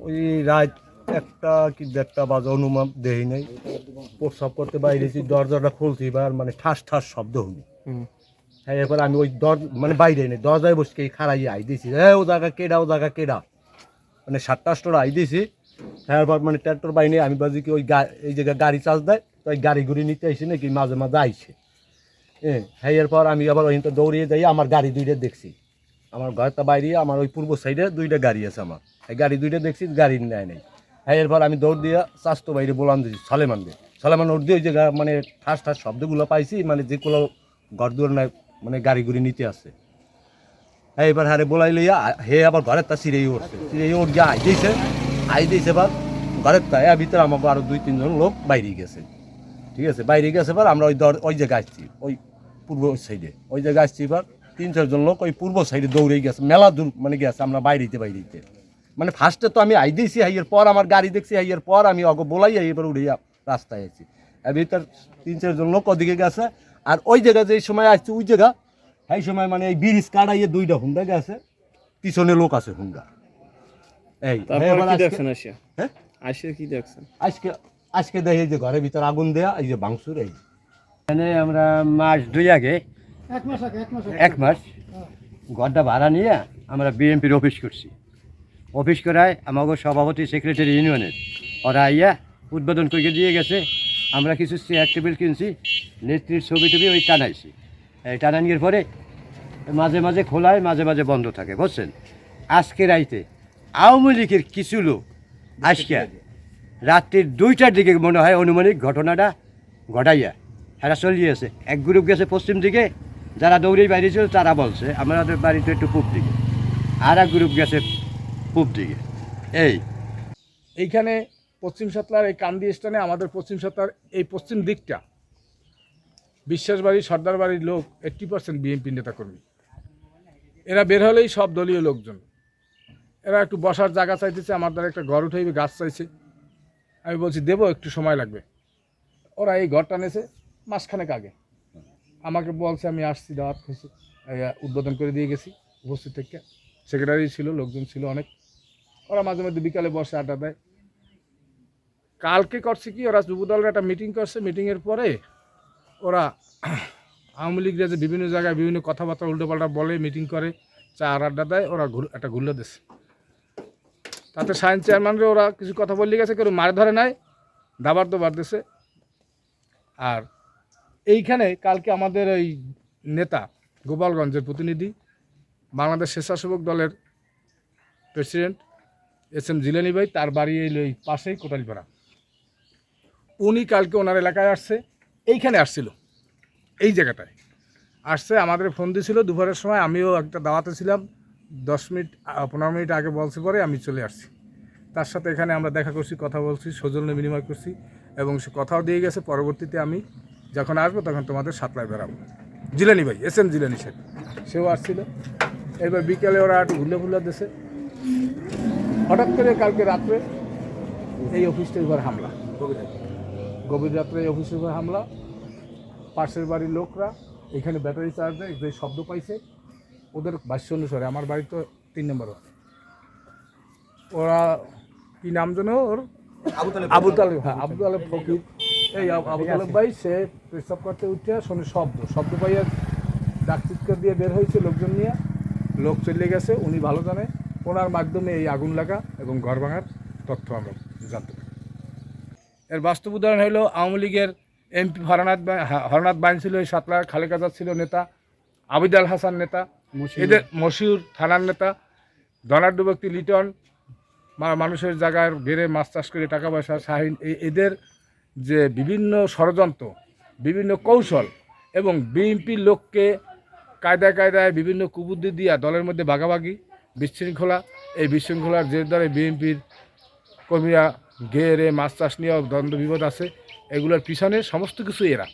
ওই রাত একটা কি দেড়টা বাজে অনুমান দেই নাই। প্রস্রাব করতে বাইরেছি দরজাটা খুলছি এবার মানে ঠাস ঠাস শব্দ হলো হ্যাঁ এরপর আমি ওই দর মানে বাইরে নেই দরজায় বসে খাড়াই আই দিয়েছি হ্যাঁ ও জায়গা কেডা ও জায়গা কেডা? মানে সাতটা আটটা আই দিয়েছি হ্যাঁ এরপর মানে ট্র্যাক্টর বাইনে আমি বাজি কি ওই গা- এই জায়গায় গাড়ি চার্জ দেয় তো ওই গাড়ি ঘুরি নিতে আইসি নাকি মাঝে মাঝে আইছে। হ্যাঁ হ্যাঁ এরপর আমি আবার ওই দৌড়িয়ে যাই আমার গাড়ি দুইটা দেখছি। আমার ঘরটা বাইরে, আমার ওই পূর্ব সাইডে দুইটা গাড়ি আছে আমার। এই গাড়ি দুইটা দেখছি, গাড়ি নেয় নেই। হ্যাঁ এরপর আমি দৌড় দিয়ে স্বাস্থ্য বাইরে বললাম দিয়েছি দিয়ে। সলেমান ওর দিয়ে ওই জায়গা মানে ঠাস ঠাস শব্দগুলো পাইছি মানে যে যেগুলো ঘর দুয়ার নাই মানে গাড়ি গুড়ি নিতে আসছে হ্যাঁ এবার হারে বলাই লইয়া, হে আবার ঘরের তা সিরেই উঠছে। সিরেই উঠ গিয়ে আই দিয়েছে আই দিয়েছে এবার ঘরের তা, এর ভিতরে আমাকে আরও দুই, তিনজন লোক বাইরে গেছে। ঠিক আছে, বাইরে গেছে এবার আমরা ওই দর, ওই জায়গায় আসছি, ওই পূর্ব সাইডে ওই জায়গায় আসছি এবার তিন চারজন লোক ওই পূর্ব সাইডে দৌড়ে গেছে। মেলা দূর মানে গেছে আমরা বাইরেতে বাইরেতে মানে ফার্স্টে তো আমি আই দিয়েছি হাইয়ের পর আমার গাড়ি দেখছি হাইয়ের পর আমি অগ বলাই এবার উড়ে রাস্তায় আছি ভিতর তিন চারজন লোক ওদিকে গেছে আর ওই জায়গা যে সময় আসছে ওই জায়গা সেই সময় মানে এই ব্রিজ কাটাইয়ে দুইটা হুন্ডা গেছে পিছনে লোক আছে হুন্ডা। এই আজকে- হ্যাঁ? কি দেখছেন? আজকে আজকে দেখি যে ঘরের ভিতর আগুন দেয়া এই যে বাংসুর এই এখানে আমরা মাস দুই আগে এক মাস ঘরটা ভাড়া নিয়ে আমরা বিএমপির অফিস করছি। অফিস করায় আমাকে সভাপতি সেক্রেটারি ইউনিয়নের ওরা আইয়া উদ্বোধন করে দিয়ে গেছে। আমরা কিছু চেয়ার টেবিল কিনছি, নেত্রীর ছবি টবি ওই টানাইছি। এই টানানির পরে মাঝে মাঝে খোলায়, মাঝে মাঝে বন্ধ থাকে, বুঝছেন? আজকে রাইতে আওয়ামী লীগের কিছু লোক আজকে রাত্রির দুইটার দিকে মনে হয় অনুমানিক ঘটনাটা ঘটাইয়া এরা চলিয়েছে এক গ্রুপ গেছে পশ্চিম দিকে যারা দৌড়েই বাইরে ছিল, তারা বলছে, আমাদের বাড়ি তো একটু পূব দিকে। আর এক গ্রুপ গেছে পূব দিকে। এই। এইখানে পশ্চিম সাতলার এই কান্দি স্থানে আমাদের পশ্চিম সাতলার এই পশ্চিম দিকটা, বিশ্বাস বাড়ি সর্দার বাড়ির লোক এইট্টি পার্সেন্ট বিএনপি নেতাকর্মী। এরা বের হলেই সব দলীয় লোকজন। এরা একটু বসার জায়গা চাইতেছে, আমার দ্বারা একটা ঘর উঠাইবে, গাছ চাইছে। আমি বলছি, দেবো, একটু সময় লাগবে। ওরা এই ঘরটা নেছে মাসখানেক আগে। আমাকে বলছে, আমি আসছি দাওয়াত খুঁজছি উদ্বোধন করে দিয়ে গেছি উপস্থিত থেকে। সেক্রেটারি ছিল, লোকজন ছিল অনেক। ওরা মাঝে মধ্যে বিকালে বসে আড্ডা দেয়। কালকে করছে কি, ওরা যুব দলের একটা মিটিং করছে। মিটিংয়ের পরে ওরা আওয়ামী লীগরা যে বিভিন্ন জায়গায় বিভিন্ন কথাবার্তা উল্টোপাল্টা বলে মিটিং করে, চা আর আড্ডা দেয়, ওরা একটা ঘুরলে দিছে। তাতে সায়েন্স চেয়ারম্যানরে ওরা কিছু কথা বললে গেছে, কেউ মার ধরে নাই, দাবার দোবার দিছে আর এইখানে কালকে আমাদের এই নেতা গোপালগঞ্জের প্রতিনিধি, বাংলাদেশ স্বেচ্ছাসেবক দলের প্রেসিডেন্ট এস এম জিলানি ভাই, তার বাড়ি এই এই পাশেই কোটালিপাড়া। উনি কালকে ওনার এলাকায় আসছে, এইখানে আসছিল, এই জায়গাটায়। আসছে, আমাদের ফোন দিয়েছিল দুপুরের সময় আমিও একটা দাওয়াতে ছিলাম, দশ মিনিট পনেরো মিনিট আগে বলছে পরে আমি চলে আসছি। তার সাথে এখানে আমরা দেখা করছি, কথা বলছি, সৌজন্য বিনিময় করছি, এবং সে কথাও দিয়ে গেছে, পরবর্তীতে আমি যখন আসব তখন তোমাদের সাতলায় বেরাবো। জিলানি ভাই এস এম জিলানি সাহেব। সেও আসছিল। এবার বিকেলে ওরা একটু ঘুরলে ফুলে দেশে। হঠাৎ করে কালকে রাত্রে এই অফিসটার উপর হামলা। গভীর রাত্রে এই অফিসের উপর হামলা। পাশের বাড়ির লোকরা এখানে ব্যাটারি চার্জ দেয় যে শব্দ পাইছে ওদের ভাষ্য অনুসারে আমার বাড়ি তো তিন নম্বর। ওরা কি নাম যেন ওর? আবু তালেব হ্যাঁ আবু তালেব ফকির। এই আবু- আবু তালেব ভাই সে পেশাব করতে উঠে শোনে শব্দ। শব্দ পাইয়া ডাক চিৎকার দিয়ে বের হয়েছে লোকজন নিয়ে। লোক চলে গেছে উনি ভালো জানে। ওনার মাধ্যমে এই আগুন লাগা এবং ঘর ভাঙার তথ্য আমরা জানতে পারি। এর বাস্তব উদাহরণ হলো আওয়ামী লীগের এমপি হরনাথ হরনাথ বাইন ছিল এই সাতলার খালেকাজার ছিল নেতা। আবিদ আল হাসান নেতা। এদের মশিউর থানার নেতা। ধনাঢ্য ব্যক্তি লিটন। মানুষের জায়গায় বেড়ে মাছ চাষ করে টাকা পয়সা শাহিন। এদের যে বিভিন্ন ষড়যন্ত্র, বিভিন্ন কৌশল এবং বিএনপির লোককে কায়দায় কায়দায় বিভিন্ন কুবুদ্ধি দিয়া দলের মধ্যে ভাগাভাগি, বিশৃঙ্খলা, এই বিশৃঙ্খলার জের দ্বারা বিএনপির কর্মীরা গেরে মাছ চাষ নিয়েও দ্বন্দ্ব বিপদ আছে। এগুলোর পিছনে সমস্ত কিছু এরা।